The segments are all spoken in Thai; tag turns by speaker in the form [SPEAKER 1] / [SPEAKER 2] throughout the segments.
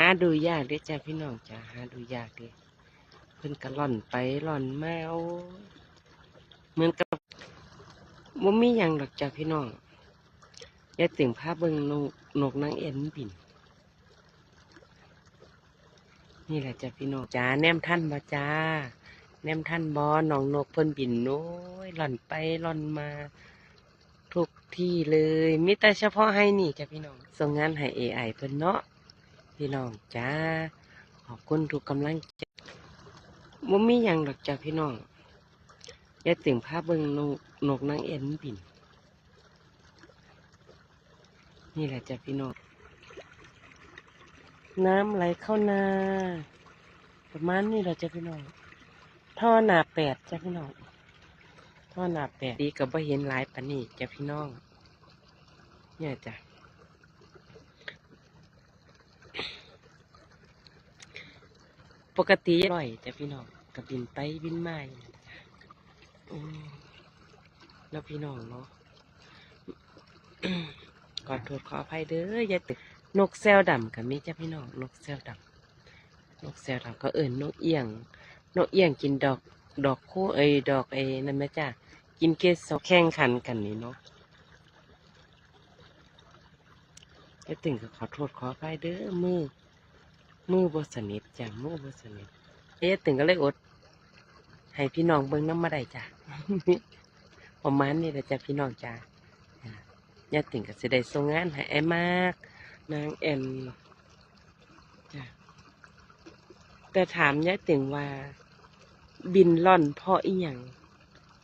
[SPEAKER 1] หาดูยากเด้จ้าพี่น้องจ้าหาดูยากเด้เพิ่นก็ล่อนไปล่อนมาโอ้เหมือนกับว่ามีหยังดอกจ้าพี่น้องอย่าตึงภาพเบิ่งนกนกนางเอ็นบิน นี่แหละจ้าพี่น้องจ้าแนมท่านบ่จ้า แนมท่านบอน้องนกเพิ่นบินโน้ยล่อนไปล่อนมาทุกที่เลยมิแต่เฉพาะให้นี่จ้ะพี่น้องส่งงานให้ AI เพิ่นเนาะ พี่น้องจ้า ขอบคุณทุกกำลังใจบ่มีหยังดอกจ้ะพี่น้องอย่าตึงภาพเบิ่งนกนกนางเอ็นบิน นี่แหละจ้ะพี่น้อง น้ำไหลเข้านา ประมาณนี้แหละจ้ะพี่น้อง ท่อหนาแปดจ้ะพี่น้อง ท่อหนาแปดดีกับว่าเห็นหลายปานนี้จ้ะพี่น้อง เนี่ยจ้ะ ปกติร่อยจ้ะพี่น้องกับบินไปบินมาแล้วพี่น้องเนาะขอโทษขออภัยเด้ออย่าตึกนกแซวดำกับมีจ้ะพี่น้องนกแซวดำนกแซวดำก็เอิ่นนกเอียง นกเอียงกินดอกดอกคู่เอ้ดอกเอ้นั่นไหมจ้ะกินเกสรแข่งขันกันนี่เนาะจะตึงก็ขอโทษขออภัยเด้อมือ มือบสนิทจ้ะมือบสนิทเอ๊ะตึงก็เลยอด ให้พี่น้องเบิ่งน้ำมาได้จ้ะประมาณนี้แหละจ้ะพี่น้องจ้ะอ่าย่าตึงก็สิได้ส่งงานให้ไอ้มากนางแอนจ้ะแต่ถามย่าตึงว่า บินล่อนเพราะอีหยัง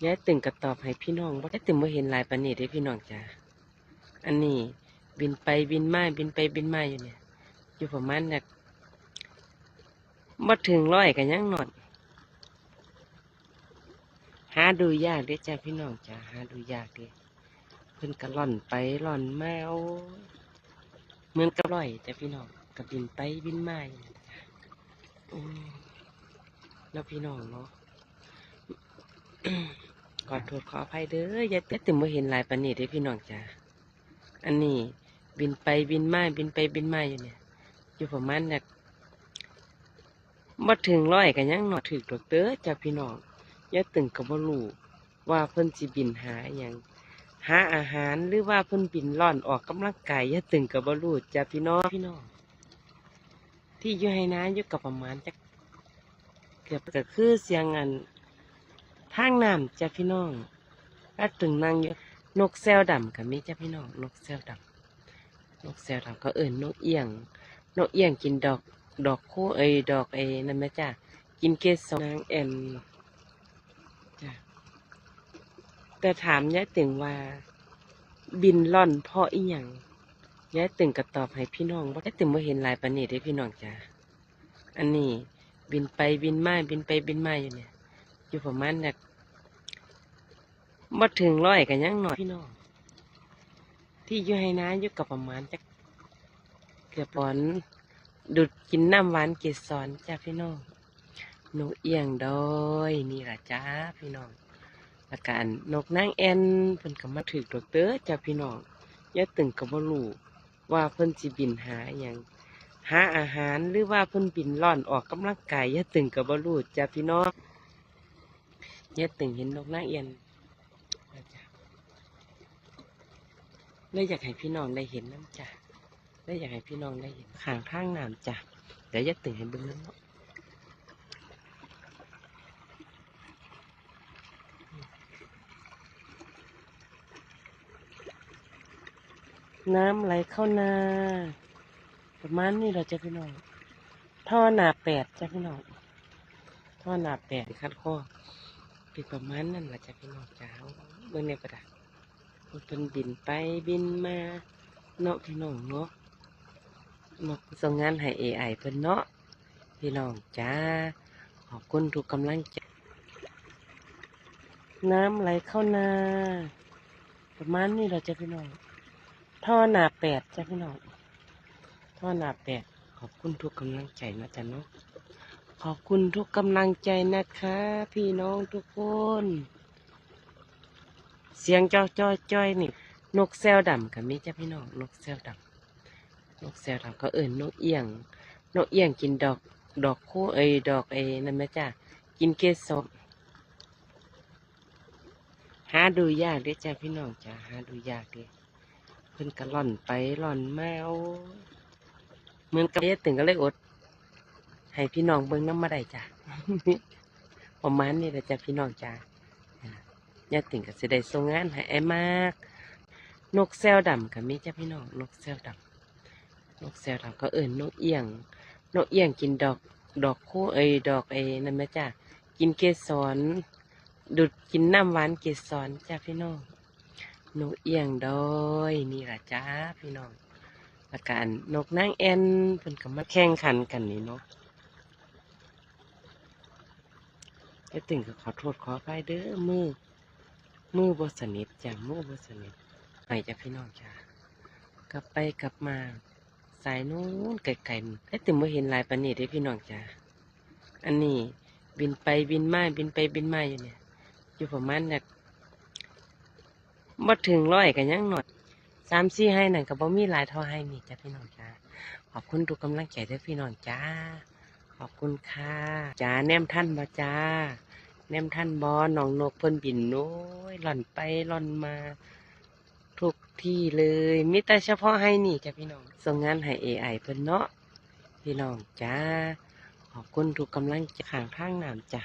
[SPEAKER 1] ยายตึงก็ตอบให้พี่น้องว่ายายตึงบ่เห็นลายปานนี้เด้พี่น้องจ้าอันนี้ บินไปบินมาบินไปบินมาอยู่เนี่ย อยู่ประมาณเนี่ย บ่ถึงร้อยกันยังนอนหาดูยากเด้จ้าพี่น้องจ้าหาดูยากเด้เพิ่นก็ล่อนไปล่อนมาโอ้เหมือนกับร้อยจ้าพี่น้องก็บินไปบินมาอยู่เนี่ยจ้ะอืมแล้วพี่น้องเนาะขอโทษขออภัยเด้ออย่าแต่ตึมบ่เห็นลายปานนี้เด้พี่น้องจ้าอันนี้ บินไปบินมาบินไปบินมาอยู่เนี่ย อยู่ประมาณเนี่ย บ่ถึงร้อยกันยังหนอถึกดอกเด้อจ้าพี่น้องย่าตึงก็บ่รู้ว่าเพิ่นสิบินหาอหยังหาอาหารหรือว่าเพิ่นบินล่อนออกกำลังกายย่าตึงก็บ่รู้จ้าพี่น้องพี่น้อง ที่อยู่ให้นาอยู่กับประมาณจักเกือบก็คือเสียงอันทางน้ำจ้ะพี่น้องแล้วตึงนั่งอยู่นกแซวดำกับมีจ้ะพี่น้อง นกแซวดำนกแซวดำก็เอิ่นนกเอียงนกเอียงกินดอก ดอกคู่เอ้ดอกเอ้นั่นไหมจ้ะกินเกสรนางแอนจ้ะแต่ถามยายตึงว่า บินล่อนเพราะอีหยังยายตึงก็ตอบให้พี่น้องว่ายายตึงไม่เห็นลายปานนี้เด้พี่น้องจ้ะอันนี้ บินไปบินมาบินไปบินมาอยู่เนี่ย อยู่ประมาณเนี่ยบ่ถึงร้อยกันยังหน่อยพี่น้องที่อยู่ให้นาอยู่กับประมาณจักเกือบปอน ดูดกินน้ำหวานเกสรจ้าพี่น้องนกเอียงดอยนี่ล่ะจ้าพี่น้องแล้วกอันกนางแอนเพิ่นก็มาถือดอกเตอจ้าพี่น้องย่าตึงกับบ่รู้ว่าเพิ่นสิบินหาอหยังหาอาหารหรือว่าเพิ่นบินล่อนออกกำลังกายย่าตึงกับบรูจ้ะพี่น้องย่าตึงเห็นนกนางเอียนเลยอยากให้พี่น้องได้เห็นน้ำจ้ะ เลยอยากให้พี่น้องได้เห็นข้างทางน้ำจ้ะเดี๋ยวอย่าตึงให้เบิ่งน้ำเนาะน้ำไหลเข้านาประมาณนี้เราจะพี่น้องท่อหนาแปดจ้ะพี่น้องท่อหนาแปดคัดข้อเป็นประมาณนั้นแหละจ้ะพี่น้องจ้าเมื่อในประดับมันเป็นบินไปบินมาเนาะพี่น้องเนาะ นกส่งงานให้เอไอเพิ่นเนาะพี่น้องจ้า ขอบคุณทุกกำลังใจน้ำไหลเข้านา ประมาณนี้เราจะพี่น้อง ท่อหนาแปดจ้ะพี่น้อง ท่อหนาแปด ขอบคุณทุกกำลังใจนะจ๊ะเนาะ ขอบคุณทุกกำลังใจนะคะ พี่น้องทุกคน เสียงจ้อจ้อยจ้อยนี่ นกแซวดำกับมีจ้ะพี่น้อง นกแซวดำ นกแซวดำก็เอิ่นนกเอียง นกเอี้ยงกินดอกดอกคู่เอ้ยดอกเอ้นั่นไหมจ้ะกินเกสรหาดูยากเด้จ้ะพี่น้องจ้ะหาดูยากเด้เพิ่นก็ล่อนไปล่อนมาโอ้เหมือนกับเอ๊ะตึงก็เลยอด ให้พี่น้องเบิ่งน้ำมาได้จ้ะประมาณนี้แหละจ้ะพี่น้องจ้ะยาติ่งก็สิได้ส่งงานให้ไอ้มาก นกแซวดำก็มีจ้ะพี่น้อง นกแซวดำ นกแซวดำก็เอิ่นนกเอี้ยง นกเอี้ยงกินดอกดอกคู่เอ้ยดอกเอ้นั่นไหมจ้ะกินเกสรดูดกินน้ำหวานเกสรจ้ะพี่น้องนกเอี้ยงดอยนี่ละจ้าพี่น้องแล้วกอันกนางแอ่นเพิ่นก็มาแข่งขันกันนี่เนาะไอ้ติ่งก็ขอโทษขออภัยเด้อมือ มือบสนิทจ้ะมือบสนิทไปจ้ะพี่น้องจ้ากลับไปกลับมา สายนู้นไกลๆไอ้ติ่มว่าเห็นลายปานนีได้พี่น้องจ้าอันนี้บินไปบินมาบินไปบินมาอยู่เนี่ย อยู่ประมาณเนี่ยบ่ถึงร้อยกันยังหน่อยสามสี่ให้นั่นก็บ่มีลายเท่าให้นี่จ้ะพี่น้องจ้าขอบคุณทุกกำลังใจด้อพี่น้องจ้า ขอบคุณค่ะจ้าแนมท่านบ่จ้าแนมท่านบอน้องนกเพิ่นบินโน้ยหล่อนไปหล่อนมา ที่เลยมิแต่เฉพาะให้นี่จ้ะพี่น้องส่งงานให้ AI เพิ่นเนาะพี่น้องจ้าขอบคุณทุกกำลังใจข้างทางน้ำจ้ะ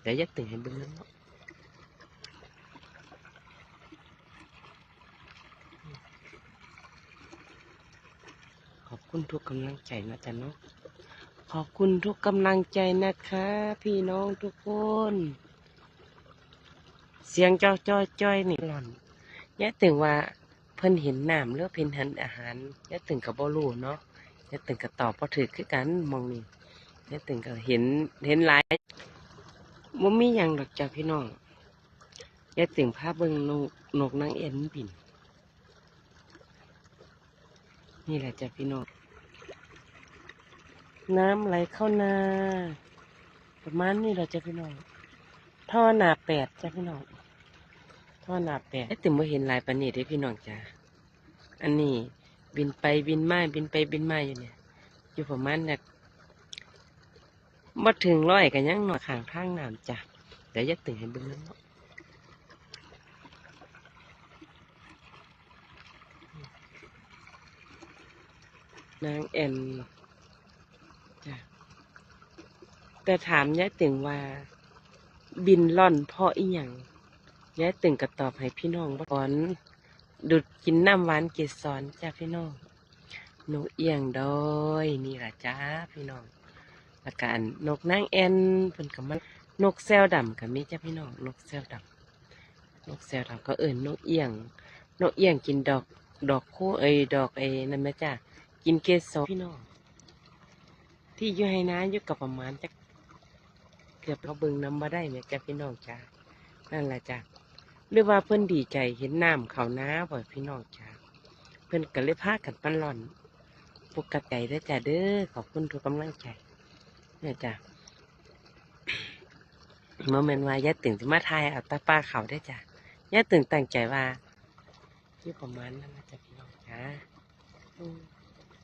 [SPEAKER 1] เดี๋ยวจะตึงให้เบิ่งแล้วเนาะขอบคุณทุกกำลังใจนะจ๊ะเนาะขอบคุณทุกกำลังใจนะคะ พี่น้องทุกคน เสียงจ้อจ้อยจ้อยนี่หล่อนยะตึงว่า เพิ่นเห็นน้ำหรือเพิ่นเห็นอาหารยะตึงกับบ่รู้เนาะยะตึงก็ตอบบ่ถูกคือกันมองนี่ยะตึงก็เห็นเห็นหลายบ่มีหยังดอกจ้ะพี่น้องยะตึงพาเบิ่งนกนกนางเอ็นบิน นี่แหละจ้ะพี่น้องน้ำไหลเข้านาประมาณนี้แหละจ้ะพี่น้องท่อหนาแปดจ้ะพี่น้อง ท่อหนาแปดไอ้ติ่มว่าเห็นลายปานนีได้พี่น้องจ้าอันนี้บินไปบินมาบินไปบินมาอยู่เนี่ย อยู่ประมาณเนี่ยบ่ถึงร้อยกันยังหน่อยข้างทางน้ำจ้ะเดี๋ยวจะตึงให้เบิ่งแล้วนาะนางแอนจ้ะแต่ถามยายตึงว่า บินล่อนเพราะอีหยัง ยายตึงก็ตอบให้พี่น้องว่าก่อนดูดกินน้ำหวานเกสรจ้าพี่น้องนกเอียงดอยนี่ล่ะจ้าพี่น้องแล้วก็อันกนางแอนเพิ่นก็มานกแซวดำก็มีจ้าพี่น้องนกแซวดำนกแซวดำก็เอิ่นนกเอียง นกเอียงกินดอกดอกคู่เอ้ดอกเอ้นั่นไหมจ้ากินเกสรพี่น้องที่อยู่ให้น้าอยู่กับประมาณจักเกือบเขาเบิ่งน้ำมาได้ไหมจ้าพี่น้องจ้านั่นแหละจ้ะ หรือว่าเพิ่นดีใจเห็นน้ำเขาน้าบ่อยพี่น้องจ้าเพิ่นก็เลยพากันปั้นหล่อนปกติเด้จ้าเด้อขอบคุณทุกกำลังใจเนี่ยจ้ะเมื่อเมนว่ายายตึงจะมาทายเอาตาป้าเขาได้จ้ะยายตึงตั้งใจว่าที่ประมาณนั้นนะจ้ะพี่น้องจ้าม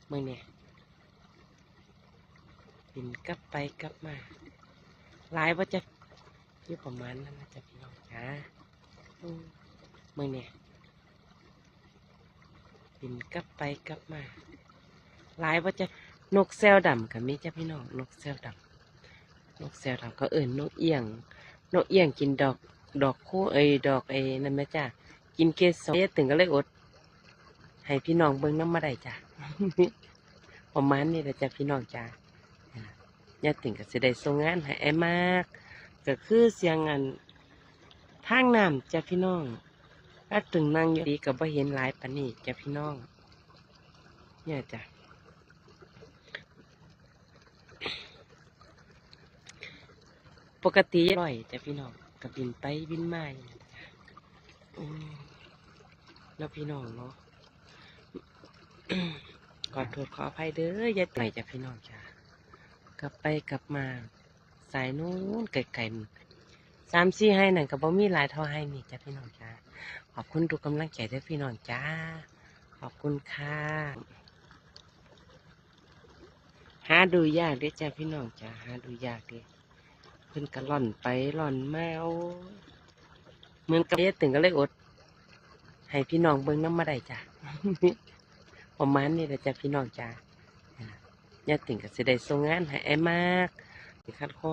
[SPEAKER 1] เมื่อเนี่ยบินกลับไปกลับมาหลายว่าจะอยู่ประมาณนั้นนะจ๊ะพี่น้องจ้า มือเนี่ยบินกลับไปกลับมาหลายว่าจะนกแซวดำกับมีจ้ะพี่น้องนกแซวดำนกแซวดำก็เอิ่นนกเอียง นกเอียงกินดอกดอกคู่เอ้ดอกเอ้นั่นไหมจ้ะกินเกสรเอ๊ะตึงก็เลยอด ให้พี่น้องเบิ่งน้ำมาได้จ้ะประมาณนี้แหละจ้ะพี่น้องจ้าอ่าย่าติ่งก็สิได้ส่งงานให้ไอ้มาก ก็คือเสียงอัน ทางน้ำจ้ะพี่น้องถ้าตึงนั่งอยู่ดีก็บ่เห็นหลายปานนี้จ้ะพี่น้อง เนี่ยจ้ะปกติร่อยจ้ะพี่น้องก็บินไปบินมาแล้วพี่น้องเนาะขอโทษขออภัยเด้อย่าต่อยจ้ะพี่น้องจ้ะกลับไปกลับมา สายนู้นไกลๆ สามสี่ให้นั่นก็บ่มีหลายเท่าให้นี่จ้ะพี่น้องจ้าขอบคุณทุกกำลังใจเด้อพี่น้องจ้า ขอบคุณค่ะหาดูยากเด้จ้าพี่น้องจ้าหาดูยากเด้เพิ่นก็ล่อนไปล่อนมาโอ้เหมือนกับเยตึงก็เลยอด ให้พี่น้องเบิ่งน้ำมาได้จ้าประมาณนี้แหละจ้าพี่น้องจ้าอ่ายาติ่งก็สิได้ส่งงานให้ไอ้มากสิคัดข้อ